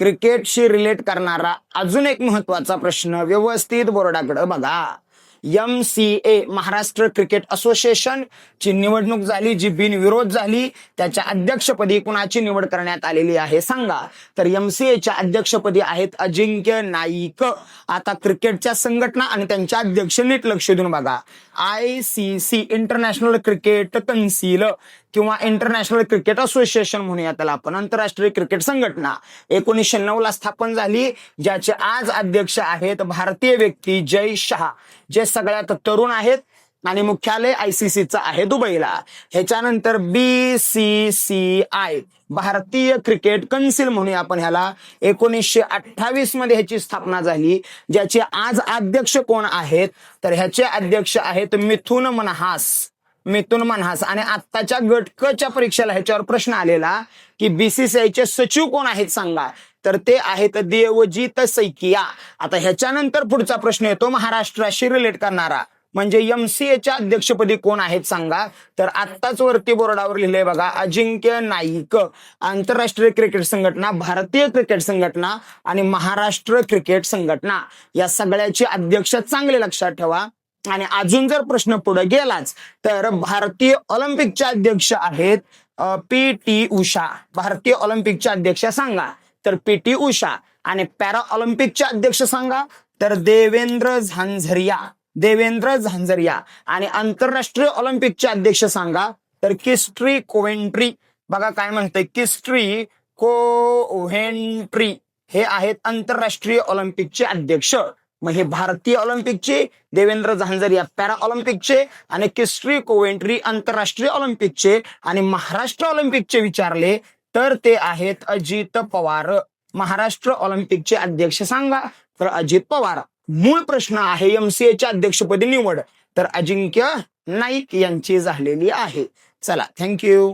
क्रिकेटशी relate करणारा अजून एक महत्त्वाचा प्रश्न व्यवस्थित बोर्डाकडे बघा. M C A Maharashtra cricket association ची निवडणूक झाली जी बिनविरोध झाली. त्याच्या अध्यक्षपदी कुणाची निवड करण्यात आलेली आहे सांगा. तर एम सी एच्या अध्यक्षपदी आहेत अजिंक्य नाईक. आता क्रिकेटच्या संघटना आणि त्यांच्या अध्यक्ष नीट लक्ष देऊन बघा. I C C international cricket council किंवा इंटरनॅशनल क्रिकेट असोसिएशन म्हणूया त्याला आपण आंतरराष्ट्रीय क्रिकेट संघटना. एकोणीसशे नऊ ला स्थापन झाली ज्याचे आज अध्यक्ष आहेत भारतीय व्यक्ती जय शहा जे सगळ्यात तरुण आहेत आणि मुख्यालय आयसीसीचं आहे दुबईला. ह्याच्यानंतर बी सी सी आय भारतीय क्रिकेट कन्सिल म्हणूया आपण ह्याला एकोणीसशे अठ्ठावीसमध्ये ह्याची स्थापना झाली. ज्याचे आज अध्यक्ष कोण आहेत? तर ह्याचे अध्यक्ष आहेत मिथुन मनहास. मिथुन मनहास. आणि आत्ताच्या गटकच्या परीक्षेला ह्याच्यावर प्रश्न आलेला की बीसीसीआयचे सचिव कोण आहेत सांगा. तर ते आहेत देवजीत सैकिया. आता ह्याच्यानंतर पुढचा प्रश्न येतो महाराष्ट्राशी रिलेट करणारा. म्हणजे एमसीएच्या अध्यक्षपदी कोण आहेत सांगा. तर आत्ताच वरती बोर्डावर लिहिलंय बघा अजिंक्य नाईक. आंतरराष्ट्रीय क्रिकेट संघटना भारतीय क्रिकेट संघटना आणि महाराष्ट्र क्रिकेट संघटना. या सगळ्याचे अध्यक्ष चांगले लक्षात ठेवा. आणि अजून जर प्रश्न पुढे गेलाच तर भारतीय ऑलिम्पिकचे अध्यक्ष आहेत पी टी उषा. भारतीय ऑलिम्पिकचे अध्यक्ष सांगा. तर पी टी उषा आणि पॅरा ऑलिम्पिकचे अध्यक्ष सांगा. तर देवेंद्र झांझरिया. देवेंद्र झांझरिया आणि आंतरराष्ट्रीय ऑलिम्पिकचे अध्यक्ष सांगा. तर किस्ट्री कोवेंट्री. बघा काय म्हणतंय किस्ट्री कोव्हेंट्री हे आहेत आंतरराष्ट्रीय ऑलिम्पिकचे अध्यक्ष. मग हे भारतीय ऑलिम्पिकचे देवेंद्र झांझरिया पॅरा ऑलिम्पिकचे आणि किस्ट्री कोवेंट्री आंतरराष्ट्रीय ऑलिम्पिकचे आणि महाराष्ट्र ऑलिम्पिकचे विचारले तर ते आहेत अजित पवार. महाराष्ट्र ऑलिम्पिकचे अध्यक्ष सांगा तर अजित पवार. मूळ प्रश्न आहे एमसीएच्या अध्यक्षपदी निवड. तर अजिंक्य नाईक यांची झालेली आहे. चला थँक्यू